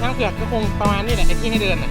ช้างเผือกก็คงประมาณนี้แหละไอ้ที่ให้เดินอะ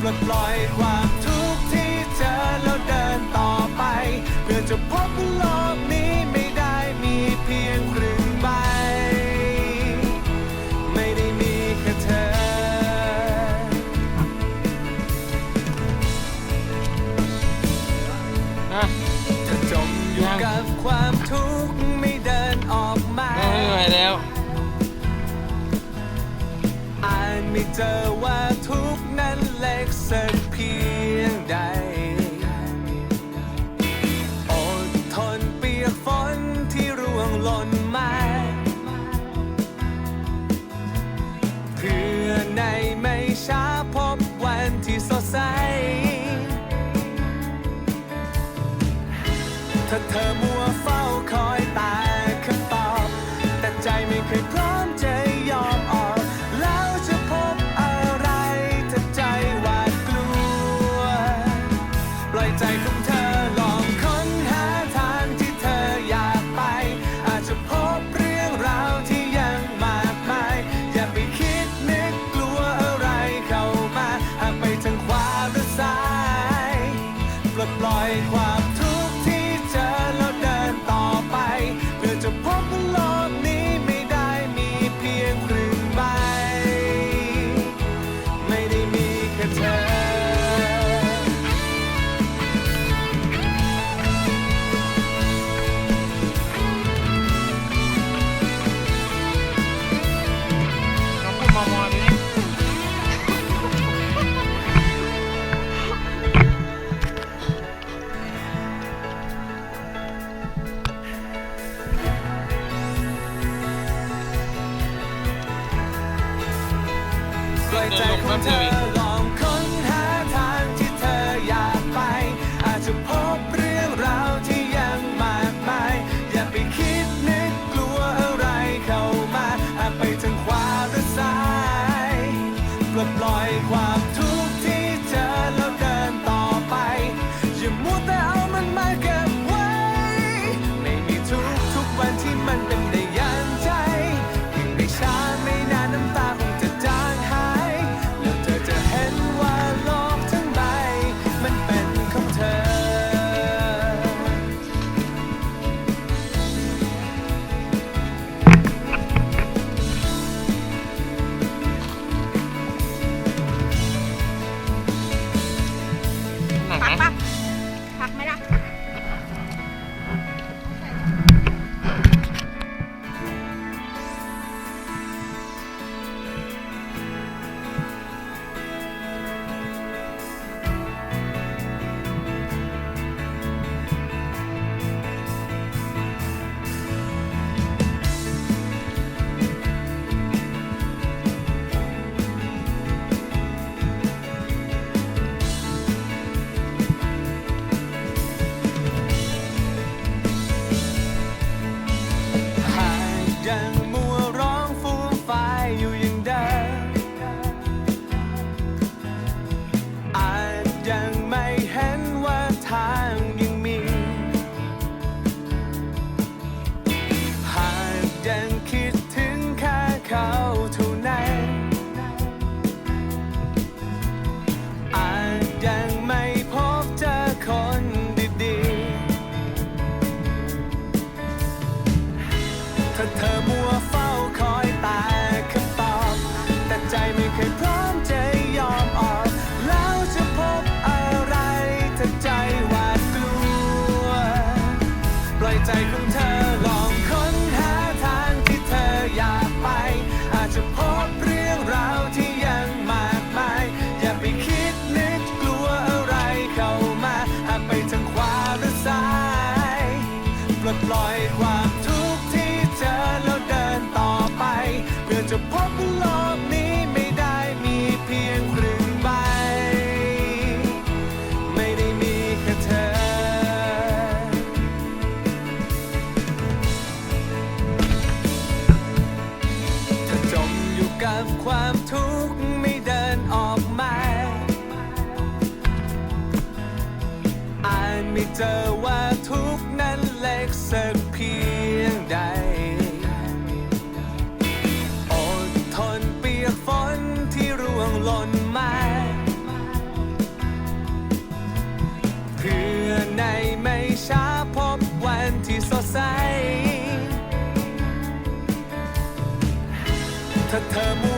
ปลดปล่อยความทุกข์ที่เจอแล้วเดินต่อไป เพื่อจะพบโลกนี้ไม่ได้มีเพียงครึ่งใบ ไม่ได้มีแค่เธอจะจมอยู่กับความทุกข์ไม่เดินออกมา ไม่ไหวแล้ว อ่านไม่เจอว่าทุก เอดทนเปียฝนที่ร่วงหล่นมา เพื่อในไม่ช้าพบวันที่สดใส ถ้าเธอมัวเฝ้าคอยตาคำตอบ แต่ใจไม่เคยพร้อมเจอ Mom TV. ใจของเธอลองค้นหาทางที่เธออยากไป อาจจะพบเรื่องราวที่ยังมากมาอย่าไปคิดนึกกลัวอะไรเข้ามาหากไปทางขวาหรือซ้ายปลดปล่อยความทุกข์ที่เจอแล้วเดินต่อไปเพื่อจะพบ เจอว่าทุกนั้นเล็กสักเพียงใด อดทนเปียกฝนที่ร่วงหล่นมา เพื่อในไม่ช้าพบวันที่สดใส ถ้าเธอมัว